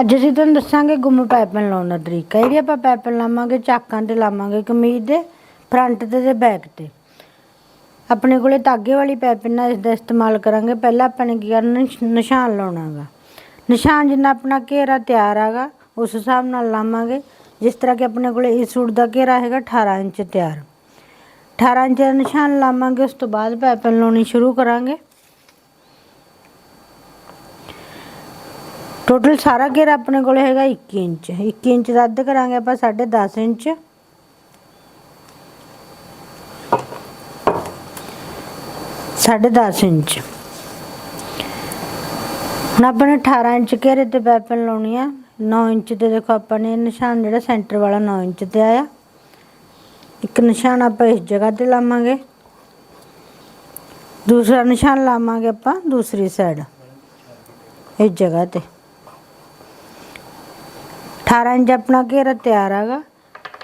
ਅੱਜ ਅਸੀਂ ਤੁਹਾਨੂੰ ਦੱਸਾਂਗੇ ਗੁੰਮ ਪਾਈਪਨ ਲਾਉਣ ਦਾ ਤਰੀਕਾ। ਜਿਹੜੀ ਆਪਾਂ ਪਾਈਪਨ ਲਾਵਾਂਗੇ, ਚਾਕਾਂ ਤੇ ਲਾਵਾਂਗੇ ਕਮੀਜ਼ ਦੇ, ਫਰੰਟ ਤੇ ਤੇ ਬੈਕ ਤੇ। ਆਪਣੇ ਕੋਲੇ ਧਾਗੇ ਵਾਲੀ ਪਾਈਪਨ ਨਾਲ ਇਸ ਦਾ ਇਸਤੇਮਾਲ ਕਰਾਂਗੇ। ਪਹਿਲਾਂ ਆਪਾਂ ਨੇ ਕੀ ਕਰਨਾ, ਨਿਸ਼- ਨਿਸ਼ਾਨ ਲਾਉਣਾਗਾ। ਨਿਸ਼ਾਨ ਜਿੰਨਾ ਆਪਣਾ ਘੇਰਾ ਤਿਆਰ ਆਗਾ, ਉਸ ਹਿਸਾਬ ਨਾਲ ਲਾਵਾਂਗੇ। ਜਿਸ ਤਰ੍ਹਾਂ ਕਿ ਆਪਣੇ ਕੋਲੇ ਇਸ ਸੂਟ ਦਾ ਘੇਰਾ ਹੈਗਾ 18 ਇੰਚ ਤਿਆਰ। 18 ਇੰਚ ਦਾ ਨਿਸ਼ਾਨ ਲਾਵਾਂਗੇ, ਉਸ ਤੋਂ ਬਾਅਦ ਪਾਈਪਨ ਲਾਉਣੀ ਸ਼ੁਰੂ ਕਰਾਂਗੇ। ਟੋਟਲ ਸਾਰਾ ਘੇਰਾ ਆਪਣੇ ਕੋਲ ਹੈਗਾ 21 ਇੰਚ। 21 ਇੰਚ ਰੱਦ ਕਰਾਂਗੇ ਆਪਾਂ 10.5 ਇੰਚ। ਸਾਢੇ 10 ਇੰਚ। ਹੁਣ ਆਪਾਂ ਨੇ 18 ਇੰਚ ਘੇਰੇ ਤੇ ਪੈਪਨ ਲਾਉਣੀ ਆ। 9 ਇੰਚ ਤੇ ਦੇਖੋ ਆਪਾਂ ਨੇ ਨਿਸ਼ਾਨ ਜਿਹੜਾ ਸੈਂਟਰ ਵਾਲਾ 9 ਇੰਚ ਤੇ ਆਇਆ। ਇੱਕ ਨਿਸ਼ਾਨ ਆਪਾਂ ਇਸ ਜਗ੍ਹਾ ਤੇ ਲਾਵਾਂਗੇ। ਦੂਸਰਾ ਨਿਸ਼ਾਨ ਲਾਵਾਂਗੇ ਆਪਾਂ ਦੂਸਰੀ ਸਾਈਡ ਇਸ ਜਗ੍ਹਾ ਤੇ। 18 ਇੰਚ ਆਪਣਾ ਘੇਰਾ ਤਿਆਰ ਹੈਗਾ।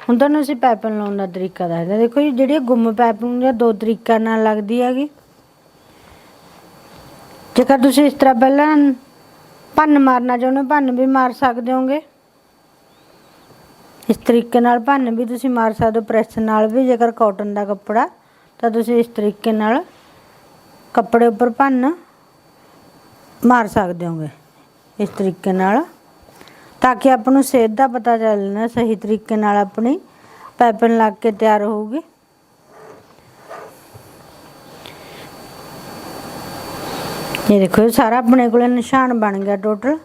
ਹੁਣ ਤੁਹਾਨੂੰ ਅਸੀਂ ਪਾਈਪਨ ਲਾਉਣ ਦਾ ਤਰੀਕਾ ਦੱਸਦੇ ਹਾਂ। ਦੇਖੋ ਜੀ, ਜਿਹੜੀ ਗੁੰਮ ਪਾਈਪਿੰਗ ਆ ਦੋ ਤਰੀਕਿਆਂ ਨਾਲ ਲੱਗਦੀ ਹੈਗੀ। ਜੇਕਰ ਤੁਸੀਂ ਇਸ ਤਰ੍ਹਾਂ ਪਹਿਲਾਂ ਭੰਨ ਮਾਰਨਾ ਚਾਹੁੰਦੇ ਹੋ, ਭੰਨ ਵੀ ਮਾਰ ਸਕਦੇ ਹੋਗੇ। ਇਸ ਤਰੀਕੇ ਨਾਲ ਭੰਨ ਵੀ ਤੁਸੀਂ ਮਾਰ ਸਕਦੇ ਹੋ। ਪ੍ਰੈਸ ਨਾਲ ਵੀ ਜੇਕਰ ਕਾਟਨ ਦਾ ਕੱਪੜਾ, ਤਾਂ ਤੁਸੀਂ ਇਸ ਤਰੀਕੇ ਨਾਲ ਕੱਪੜੇ ਉੱਪਰ ਭੰਨ ਮਾਰ ਸਕਦੇ ਹੋਗੇ। ਇਸ ਤਰੀਕੇ ਨਾਲ ਤਾਂ ਕਿ ਆਪਾਂ ਨੂੰ ਸਿਹਤ ਦਾ ਪਤਾ ਚੱਲਣਾ ਸਹੀ ਤਰੀਕੇ ਨਾਲ ਆਪਣੀ ਪੈਪਨ ਲੱਗ ਕੇ ਤਿਆਰ ਹੋਊਗੀ। ਇਹ ਦੇਖੋ, ਇਹ ਸਾਰਾ ਆਪਣੇ ਕੋਲੇ ਨਿਸ਼ਾਨ ਬਣ ਗਿਆ ਟੋਟਲ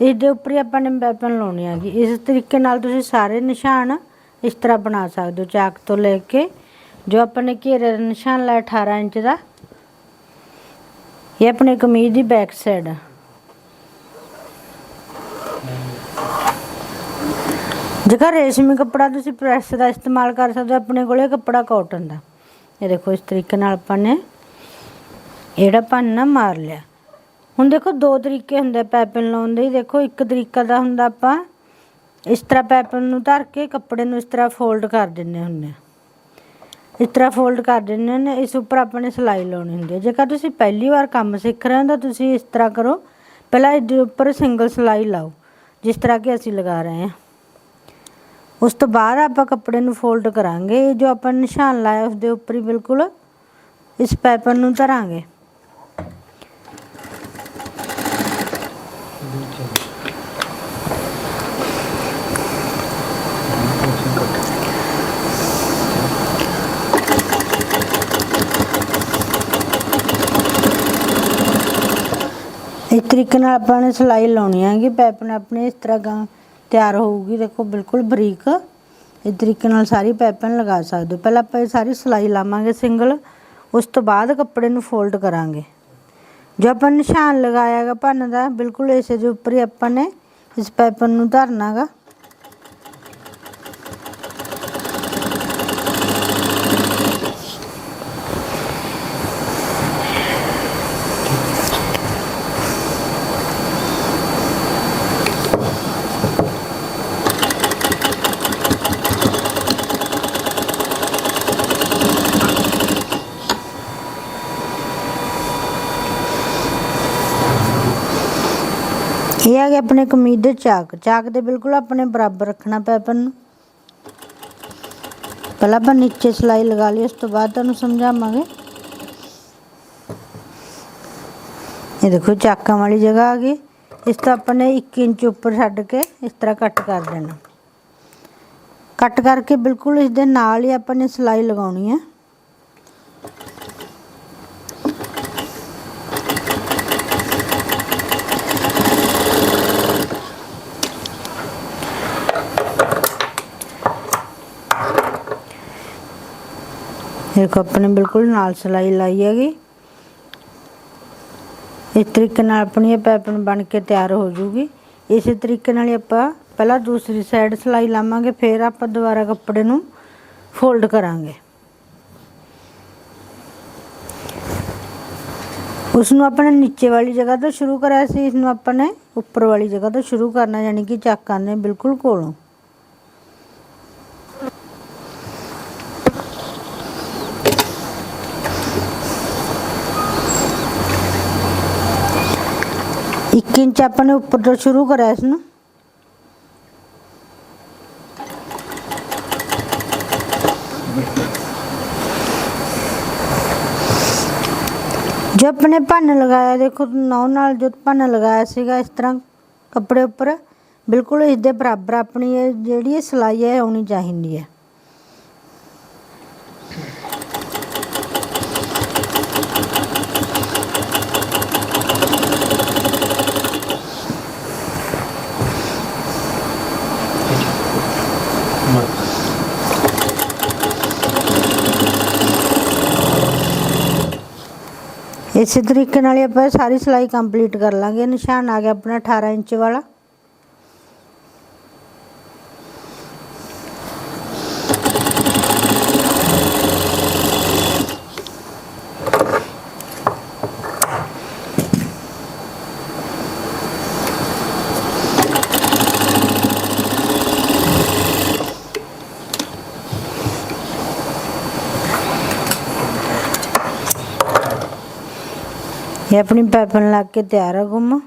ਇਸ ਦੇ ਉੱਪਰ ਹੀ ਆਪਾਂ ਨੇ ਪੈਪਨ ਲਾਉਣੀ ਹੈਗੀ। ਇਸ ਤਰੀਕੇ ਨਾਲ ਤੁਸੀਂ ਸਾਰੇ ਨਿਸ਼ਾਨ ਇਸ ਤਰ੍ਹਾਂ ਬਣਾ ਸਕਦੇ ਹੋ, ਚਾਕ ਤੋਂ ਲੈ ਕੇ। ਜੋ ਆਪਾਂ ਨੇ ਘੇਰੇ ਦਾ ਨਿਸ਼ਾਨ ਲਾਇਆ 18 ਇੰਚ ਦਾ, ਇਹ ਆਪਣੇ ਕਮੀਜ਼ ਦੀ ਬੈਕ ਸਾਈਡ ਆ ਜੇਕਰ ਰੇਸ਼ਮੀ ਕੱਪੜਾ ਤੁਸੀਂ ਪ੍ਰੈਸ ਦਾ ਇਸਤੇਮਾਲ ਕਰ ਸਕਦੇ ਹੋ, ਆਪਣੇ ਕੋਲੇ ਕੱਪੜਾ ਕਾਟਨ ਦਾ। ਇਹ ਦੇਖੋ, ਇਸ ਤਰੀਕੇ ਨਾਲ ਆਪਾਂ ਨੇ ਜਿਹੜਾ ਪੰਨਾ ਮਾਰ ਲਿਆ। ਹੁਣ ਦੇਖੋ, ਦੋ ਤਰੀਕੇ ਹੁੰਦੇ ਪੈਪਨ ਲਾਉਣ ਦੇ। ਦੇਖੋ, ਇੱਕ ਤਰੀਕਾ ਦਾ ਹੁੰਦਾ ਆਪਾਂ ਇਸ ਤਰ੍ਹਾਂ ਪੈਪਨ ਨੂੰ ਧਰ ਕੇ ਕੱਪੜੇ ਨੂੰ ਇਸ ਤਰ੍ਹਾਂ ਫੋਲਡ ਕਰ ਦਿੰਨੇ ਹੁੰਦੇ ਆ ਇਸ ਤਰ੍ਹਾਂ ਫੋਲਡ ਕਰ ਦਿੰਦੇ ਨੇ ਇਸ ਉੱਪਰ ਆਪਾਂ ਨੇ ਸਿਲਾਈ ਲਾਉਣੀ ਹੁੰਦੀ ਹੈ। ਜੇਕਰ ਤੁਸੀਂ ਪਹਿਲੀ ਵਾਰ ਕੰਮ ਸਿੱਖ ਰਹੇ ਹੋ, ਤਾਂ ਤੁਸੀਂ ਇਸ ਤਰ੍ਹਾਂ ਕਰੋ। ਪਹਿਲਾਂ ਇਹਦੇ ਉੱਪਰ ਸਿੰਗਲ ਸਿਲਾਈ ਲਾਓ, ਜਿਸ ਤਰ੍ਹਾਂ ਕਿ ਅਸੀਂ ਲਗਾ ਰਹੇ ਹਾਂ। ਉਸ ਤੋਂ ਬਾਅਦ ਆਪਾਂ ਕੱਪੜੇ ਨੂੰ ਫੋਲਡ ਕਰਾਂਗੇ, ਜੋ ਆਪਾਂ ਨਿਸ਼ਾਨ ਲਾਇਆ ਉਸ ਦੇ ਉੱਪਰ ਹੀ ਬਿਲਕੁਲ ਇਸ ਪੈਪਨ ਨੂੰ ਧਰਾਂਗੇ। ਇਸ ਤਰੀਕੇ ਨਾਲ ਆਪਾਂ ਨੇ ਸਿਲਾਈ ਲਾਉਣੀ ਹੈਗੀ ਪੈਪਨ ਆਪਣੇ ਇਸ ਤਰ੍ਹਾਂ ਤਿਆਰ ਹੋਊਗੀ। ਦੇਖੋ, ਬਿਲਕੁਲ ਬਰੀਕ। ਇਸ ਤਰੀਕੇ ਨਾਲ ਸਾਰੀ ਪੈਪਨ ਲਗਾ ਸਕਦੇ ਹੋ। ਪਹਿਲਾਂ ਆਪਾਂ ਇਹ ਸਾਰੀ ਸਿਲਾਈ ਲਾਵਾਂਗੇ ਸਿੰਗਲ। ਉਸ ਤੋਂ ਬਾਅਦ ਕੱਪੜੇ ਨੂੰ ਫੋਲਡ ਕਰਾਂਗੇ। ਜੋ ਆਪਾਂ ਨਿਸ਼ਾਨ ਲਗਾਇਆਗਾ ਭੰਨ ਦਾ, ਬਿਲਕੁਲ ਇਸੇ ਦੇ ਉੱਪਰ ਹੀ ਆਪਾਂ ਨੇ ਇਸ ਪੈਪਨ ਨੂੰ ਧਰਨਾਗਾ ਇਹ ਆ ਗਿਆ ਆਪਣੇ ਕਮੀਜ਼ ਦੇ ਚਾਕ ਚਾਕ ਦੇ ਬਿਲਕੁਲ ਆਪਣੇ ਬਰਾਬਰ ਰੱਖਣਾ ਪੈਪਨ ਨੂੰ। ਪਹਿਲਾਂ ਆਪਾਂ ਨੀਚੇ ਸਿਲਾਈ ਲਗਾ ਲਈ, ਉਸ ਤੋਂ ਬਾਅਦ ਤੁਹਾਨੂੰ ਸਮਝਾਵਾਂਗੇ। ਇਹ ਦੇਖੋ, ਚਾਕਾਂ ਵਾਲੀ ਜਗ੍ਹਾ ਆ ਗਈ। ਇਸ ਤੋਂ ਆਪਾਂ ਨੇ 1 ਇੰਚ ਉੱਪਰ ਛੱਡ ਕੇ ਇਸ ਤਰ੍ਹਾਂ ਕੱਟ ਕਰ ਦੇਣਾ। ਕੱਟ ਕਰਕੇ ਬਿਲਕੁਲ ਇਸ ਦੇ ਨਾਲ ਹੀ ਆਪਾਂ ਨੇ ਸਿਲਾਈ ਲਗਾਉਣੀ ਹੈ ਦੇਖੋ, ਆਪਣੇ ਬਿਲਕੁਲ ਨਾਲ ਸਿਲਾਈ ਲਾਈ ਹੈਗੀ। ਇਸ ਤਰੀਕੇ ਨਾਲ ਆਪਣੀ ਇਹ ਪੈਪਨ ਬਣ ਕੇ ਤਿਆਰ ਹੋ ਜੂਗੀ। ਇਸੇ ਤਰੀਕੇ ਨਾਲ ਆਪਾਂ ਪਹਿਲਾਂ ਦੂਸਰੀ ਸਾਈਡ ਸਿਲਾਈ ਲਾਵਾਂਗੇ, ਫਿਰ ਆਪਾਂ ਦੁਬਾਰਾ ਕੱਪੜੇ ਨੂੰ ਫੋਲਡ ਕਰਾਂਗੇ। ਉਸ ਨੂੰ ਆਪਾਂ ਨੇ ਨੀਚੇ ਵਾਲੀ ਜਗ੍ਹਾ ਤੋਂ ਸ਼ੁਰੂ ਕਰਿਆ ਸੀ ਇਸ ਨੂੰ ਆਪਾਂ ਨੇ ਉੱਪਰ ਵਾਲੀ ਜਗ੍ਹਾ ਤੋਂ ਸ਼ੁਰੂ ਕਰਨਾ, ਯਾਨੀ ਕਿ ਚਾਕਾਂ ਦੇ ਬਿਲਕੁਲ ਕੋਲੋਂ। 1 ਇੰਚ ਨੇ ਉੱਪਰ ਤੋਂ ਸ਼ੁਰੂ ਕਰਿਆ ਇਸ ਨੂੰ। ਜੋ ਆਪਣੇ ਭੰਨ ਲਗਾਇਆ, ਦੇਖੋ ਨੌ ਨਾਲ ਜੋ ਭੰਨ ਲਗਾਇਆ ਸੀਗਾ, ਇਸ ਤਰ੍ਹਾਂ ਕੱਪੜੇ ਉੱਪਰ, ਬਿਲਕੁਲ ਇਸ ਦੇ ਬਰਾਬਰ ਆਪਣੀ ਇਹ ਜਿਹੜੀ ਇਹ ਸਲਾਈ ਹੈ ਆਉਣੀ ਚਾਹੀਦੀ ਹੈ। ਇਸੇ ਤਰੀਕੇ ਨਾਲ ਹੀ ਆਪਾਂ ਸਾਰੀ ਸਿਲਾਈ ਕੰਪਲੀਟ ਕਰ ਲਾਂਗੇ। ਨਿਸ਼ਾਨ ਆ ਗਿਆ ਆਪਣਾ 18 ਇੰਚ ਵਾਲਾ। ਇਹ ਆਪਣੀ ਪੈਪਨ ਲਾ ਕੇ ਤਿਆਰ ਹੈ ਗੁੰਮ।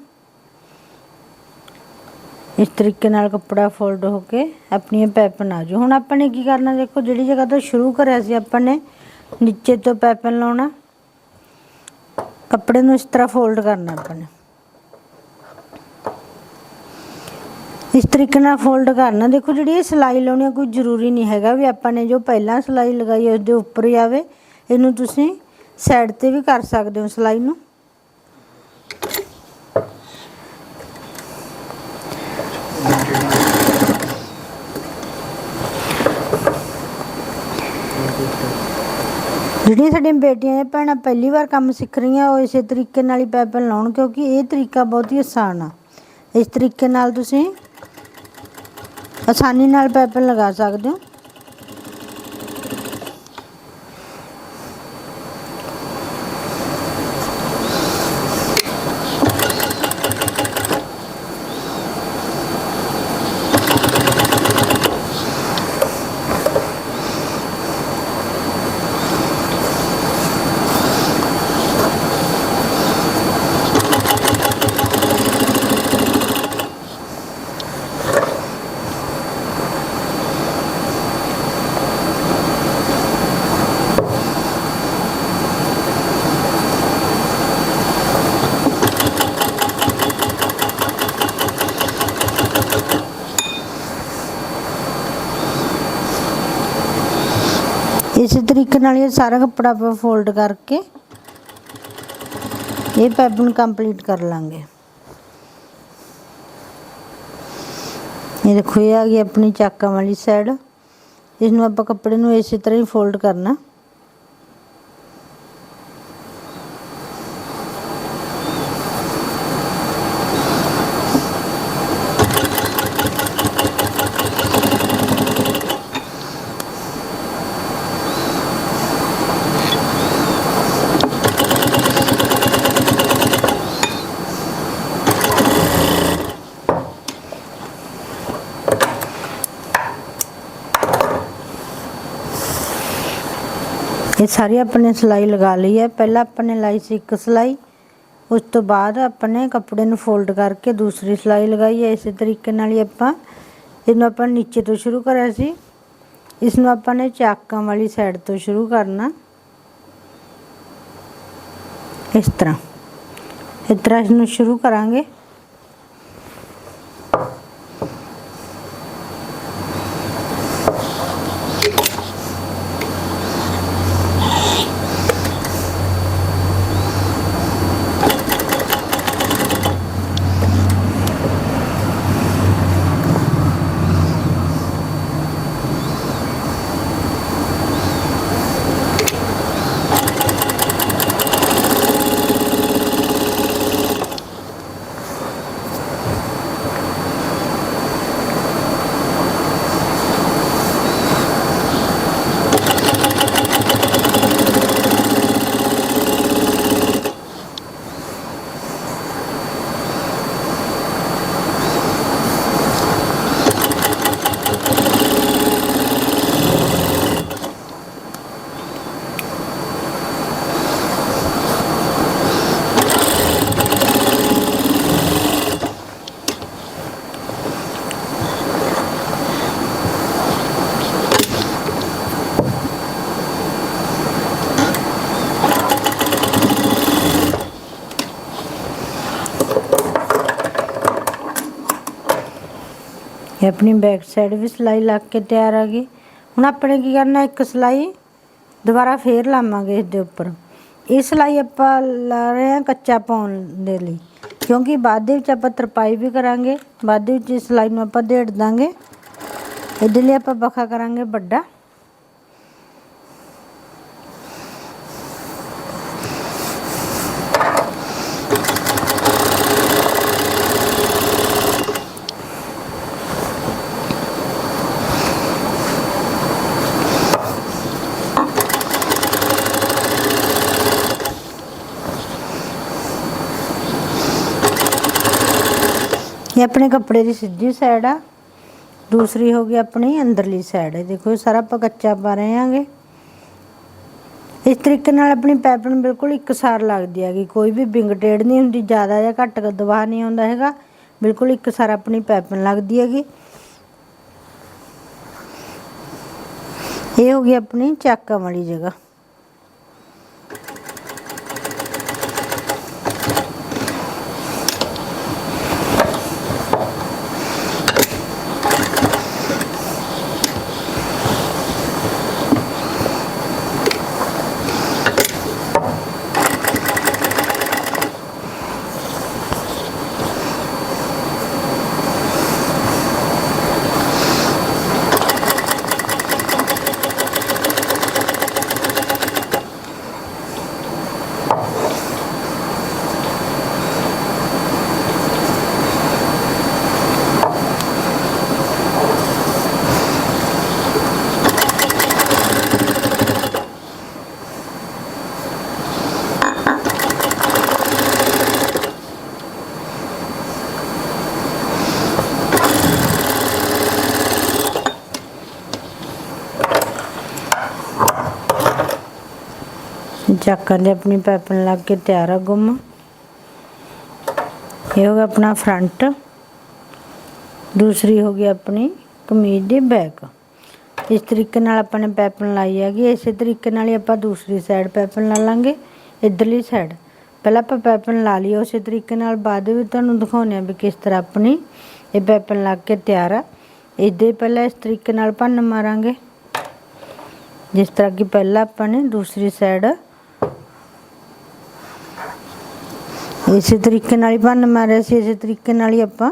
ਇਸ ਤਰੀਕੇ ਨਾਲ ਕੱਪੜਾ ਫੋਲਡ ਹੋ ਕੇ ਆਪਣੀ ਪੈਪਨ ਆ ਜਾਊ ਹੁਣ ਆਪਾਂ ਨੇ ਕੀ ਕਰਨਾ ਦੇਖੋ, ਜਿਹੜੀ ਜਗ੍ਹਾ ਤੋਂ ਸ਼ੁਰੂ ਕਰਿਆ ਸੀ ਆਪਾਂ ਨੇ, ਨੀਚੇ ਤੋਂ ਪੈਪਨ ਲਾਉਣਾ। ਕੱਪੜੇ ਨੂੰ ਇਸ ਤਰ੍ਹਾਂ ਫੋਲਡ ਕਰਨਾ ਆਪਾਂ ਨੇ। ਇਸ ਤਰੀਕੇ ਨਾਲ ਫੋਲਡ ਕਰਨਾ। ਦੇਖੋ, ਜਿਹੜੀ ਇਹ ਸਿਲਾਈ ਲਾਉਣੀ ਕੋਈ ਜ਼ਰੂਰੀ ਨਹੀਂ ਹੈਗਾ ਵੀ ਆਪਾਂ ਨੇ ਜੋ ਪਹਿਲਾਂ ਸਿਲਾਈ ਲਗਾਈ ਹੈ ਉਸ ਦੇ ਉੱਪਰ ਹੀ ਆਵੇ। ਇਹਨੂੰ ਤੁਸੀਂ ਸਾਈਡ ਤੇ ਵੀ ਕਰ ਸਕਦੇ ਹੋ ਸਿਲਾਈ ਨੂੰ। ਜਿਹੜੀਆਂ ਸਾਡੀਆਂ ਬੇਟੀਆਂ ਜਾਂ ਭੈਣਾਂ ਪਹਿਲੀ ਵਾਰ ਕੰਮ ਸਿੱਖ ਰਹੀਆਂ, ਉਹ ਇਸੇ ਤਰੀਕੇ ਨਾਲ ਹੀ ਪੈਪਨ ਲਾਉਣ, ਕਿਉਂਕਿ ਇਹ ਤਰੀਕਾ ਬਹੁਤ ਹੀ ਆਸਾਨ ਆ। ਇਸ ਤਰੀਕੇ ਨਾਲ ਤੁਸੀਂ ਆਸਾਨੀ ਨਾਲ ਪੈਪਨ ਲਗਾ ਸਕਦੇ ਹੋ। ਇੱਕ ਨਾਲ ਇਹ ਸਾਰਾ ਕੱਪੜਾ ਆਪਾਂ ਫੋਲਡ ਕਰਕੇ ਇਹ ਪੈਪਨ ਕੰਪਲੀਟ ਕਰ ਲਾਂਗੇ। ਇਹ ਦੇਖੋ, ਇਹ ਆ ਗਈ ਆਪਣੀ ਚਾਕਾਂ ਵਾਲੀ ਸਾਈਡ ਇਸ ਨੂੰ ਆਪਾਂ ਕੱਪੜੇ ਨੂੰ ਇਸੇ ਤਰ੍ਹਾਂ ਹੀ ਫੋਲਡ ਕਰਨਾ। ਇਹ ਸਾਰੀ ਆਪਣੇ ਸਿਲਾਈ ਲਗਾ ਲਈ ਹੈ। ਪਹਿਲਾਂ ਆਪਾਂ ਨੇ ਲਾਈ ਸੀ ਇੱਕ ਸਿਲਾਈ, ਉਸ ਤੋਂ ਬਾਅਦ ਆਪਾਂ ਨੇ ਕੱਪੜੇ ਨੂੰ ਫੋਲਡ ਕਰਕੇ ਦੂਸਰੀ ਸਿਲਾਈ ਲਗਾਈ ਹੈ। ਇਸੇ ਤਰੀਕੇ ਨਾਲ ਹੀ ਆਪਾਂ ਇਹਨੂੰ ਆਪਾਂ ਨੀਚੇ ਤੋਂ ਸ਼ੁਰੂ ਕਰਿਆ ਸੀ। ਇਸ ਨੂੰ ਆਪਾਂ ਨੇ ਚਾਕਾਂ ਵਾਲੀ ਸਾਈਡ ਤੋਂ ਸ਼ੁਰੂ ਕਰਨਾ। ਇਸ ਤਰ੍ਹਾਂ। ਇਸ ਤਰ੍ਹਾਂ ਇਸ ਨੂੰ ਸ਼ੁਰੂ ਕਰਾਂਗੇ। ਇਹ ਆਪਣੀ ਬੈਕ ਸਾਈਡ ਵੀ ਸਿਲਾਈ ਲੱਗ ਕੇ ਤਿਆਰ ਆ ਗਈ। ਹੁਣ ਆਪਣੇ ਕੀ ਕਰਨਾ, ਇੱਕ ਸਿਲਾਈ ਦੁਬਾਰਾ ਫੇਰ ਲਾਵਾਂਗੇ ਇਸ ਦੇ ਉੱਪਰ। ਇਹ ਸਿਲਾਈ ਆਪਾਂ ਲਾ ਰਹੇ ਹਾਂ ਕੱਚਾ ਪਾਉਣ ਦੇ ਲਈ। ਕਿਉਂਕਿ ਬਾਅਦ ਦੇ ਵਿੱਚ ਆਪਾਂ ਤਰਪਾਈ ਵੀ ਕਰਾਂਗੇ, ਬਾਅਦ ਦੇ ਵਿੱਚ ਇਸ ਸਿਲਾਈ ਨੂੰ ਆਪਾਂ ਢੇੜ ਦਾਂਗੇ। ਇਹਦੇ ਲਈ ਆਪਾਂ ਬਖਾ ਕਰਾਂਗੇ ਵੱਡਾ। ਇਹ ਆਪਣੇ ਕੱਪੜੇ ਦੀ ਸਿੱਧੀ ਸਾਈਡ ਆ। ਦੂਸਰੀ ਹੋ ਗਈ ਆਪਣੀ ਅੰਦਰਲੀ ਸਾਈਡ ਹੈ ਦੇਖੋ, ਇਹ ਸਾਰਾ ਆਪਾਂ ਕੱਚਾ ਪਾ ਰਹੇ ਆਂਗੇ ਇਸ ਤਰੀਕੇ ਨਾਲ ਆਪਣੀ ਪੈਪਨ ਬਿਲਕੁਲ ਇੱਕਸਾਰ ਲੱਗਦੀ ਹੈਗੀ। ਕੋਈ ਵੀ ਵਿੰਗ ਟੇੜ ਨਹੀਂ ਹੁੰਦੀ, ਜ਼ਿਆਦਾ ਜਾਂ ਘੱਟ ਦਬਾਅ ਨਹੀਂ ਆਉਂਦਾ ਹੈਗਾ। ਬਿਲਕੁਲ ਇੱਕਸਾਰ ਆਪਣੀ ਪੈਪਨ ਲੱਗਦੀ ਹੈਗੀ। ਇਹ ਹੋ ਗਈ ਆਪਣੀ ਚਾਕਾਂ ਵਾਲੀ ਜਗ੍ਹਾ। ਚਾਕਾਂ ਦੇ ਆਪਣੀ ਪੈਪਨ ਲੱਗ ਕੇ ਤਿਆਰ ਆ ਗੁੰਮ। ਇਹ ਹੋ ਗਿਆ ਆਪਣਾ ਫਰੰਟ ਦੂਸਰੀ ਹੋ ਗਈ ਆਪਣੀ ਕਮੀਜ਼ ਦੀ ਬੈਕ ਇਸ ਤਰੀਕੇ ਨਾਲ ਆਪਾਂ ਨੇ ਪੈਪਨ ਲਾਈ ਹੈਗੀ। ਇਸੇ ਤਰੀਕੇ ਨਾਲ ਹੀ ਆਪਾਂ ਦੂਸਰੀ ਸਾਈਡ ਪੈਪਨ ਲਾ ਲਾਂਗੇ, ਇਧਰਲੀ ਸਾਈਡ ਪਹਿਲਾਂ ਆਪਾਂ ਪੈਪਨ ਲਾ ਲਈ ਉਸੇ ਤਰੀਕੇ ਨਾਲ ਬਾਅਦ ਵਿੱਚ ਤੁਹਾਨੂੰ ਦਿਖਾਉਂਦੇ ਆ ਵੀ ਕਿਸ ਤਰ੍ਹਾਂ ਆਪਣੀ ਇਹ ਪੈਪਨ ਲੱਗ ਕੇ ਤਿਆਰ ਆ। ਇੱਦਾਂ ਹੀ ਪਹਿਲਾਂ ਇਸ ਤਰੀਕੇ ਨਾਲ ਭੰਨ ਮਾਰਾਂਗੇ। ਜਿਸ ਤਰ੍ਹਾਂ ਕਿ ਪਹਿਲਾਂ ਆਪਾਂ ਨੇ ਦੂਸਰੀ ਸਾਈਡ ਇਸੇ ਤਰੀਕੇ ਨਾਲ ਹੀ ਬੰਨ ਮਾਰਿਆ ਸੀ, ਇਸੇ ਤਰੀਕੇ ਨਾਲ ਹੀ ਆਪਾਂ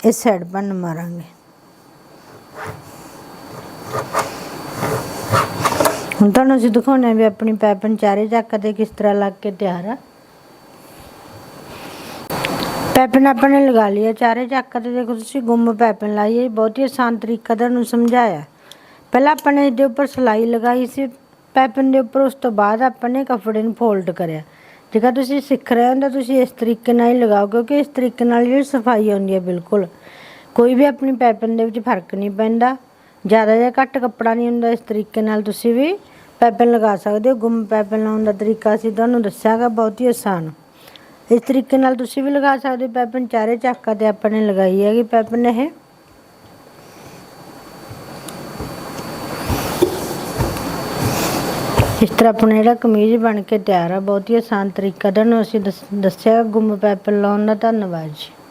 ਇਸ ਸਾਈਡ ਬੰਨ ਮਾਰਾਂਗੇ। ਹੁਣ ਤੁਹਾਨੂੰ ਅਸੀਂ ਦਿਖਾਉਣਾ ਵੀ ਆਪਣੀ ਪੈਪਨ ਚਾਰੇ ਚੱਕ ਦੇ ਕਿਸ ਤਰ੍ਹਾਂ ਲੱਗ ਕੇ ਤਿਆਰ ਆ। ਪੈਪਨ ਆਪਾਂ ਨੇ ਲਗਾ ਲਿਆ ਚਾਰੇ ਚੱਕ ਤੇ ਦੇਖੋ ਤੁਸੀਂ ਗੁੰਮ ਪੈਪਨ ਲਾਈ ਹੈ, ਬਹੁਤ ਹੀ ਆਸਾਨ ਤਰੀਕਾ ਤੁਹਾਨੂੰ ਸਮਝਾਇਆ। ਪਹਿਲਾਂ ਆਪਾਂ ਨੇ ਇਹਦੇ ਉੱਪਰ ਸਿਲਾਈ ਲਗਾਈ ਸੀ, ਪੈਪਨ ਦੇ ਉੱਪਰ ਉਸ ਤੋਂ ਬਾਅਦ ਆਪਾਂ ਨੇ ਕੱਪੜੇ ਨੂੰ ਫੋਲਡ ਕਰਿਆ। ਜੇਕਰ ਤੁਸੀਂ ਸਿੱਖ ਰਹੇ ਹੋ ਤਾਂ ਤੁਸੀਂ ਇਸ ਤਰੀਕੇ ਨਾਲ ਹੀ ਲਗਾਓ, ਕਿਉਂਕਿ ਇਸ ਤਰੀਕੇ ਨਾਲ ਜਿਹੜੀ ਸਫ਼ਾਈ ਆਉਂਦੀ ਹੈ ਬਿਲਕੁਲ, ਕੋਈ ਵੀ ਆਪਣੀ ਪੈਪਨ ਦੇ ਵਿੱਚ ਫ਼ਰਕ ਨਹੀਂ ਪੈਂਦਾ। ਜ਼ਿਆਦਾ ਜਾਂ ਘੱਟ ਕੱਪੜਾ ਨਹੀਂ ਹੁੰਦਾ, ਇਸ ਤਰੀਕੇ ਨਾਲ ਤੁਸੀਂ ਵੀ ਪੈਪਨ ਲਗਾ ਸਕਦੇ ਹੋ। ਗੁੰਮ ਪੈਪਨ ਲਾਉਣ ਦਾ ਤਰੀਕਾ ਅਸੀਂ ਤੁਹਾਨੂੰ ਦੱਸਿਆਗਾ, ਬਹੁਤ ਹੀ ਆਸਾਨ। ਇਸ ਤਰੀਕੇ ਨਾਲ ਤੁਸੀਂ ਵੀ ਲਗਾ ਸਕਦੇ ਹੋ ਪੈਪਨ, ਚਾਰੇ ਚੱਕਾਂ ਤੇ ਆਪਾਂ ਨੇ ਲਗਾਈ ਹੈਗੀ ਪੈਪਨ ਇਹ। ਇਸ ਤਰ੍ਹਾਂ ਆਪਣਾ ਜਿਹੜਾ ਕਮੀਜ਼ ਬਣ ਕੇ ਤਿਆਰ ਆ, ਬਹੁਤ ਹੀ ਆਸਾਨ ਤਰੀਕਾ। ਤੁਹਾਨੂੰ ਅਸੀਂ ਦੱਸ- ਦੱਸਿਆ ਗੁੰਮ ਪੈਪਨ ਲਾਉਣ ਦਾ, ਧੰਨਵਾਦ ਜੀ।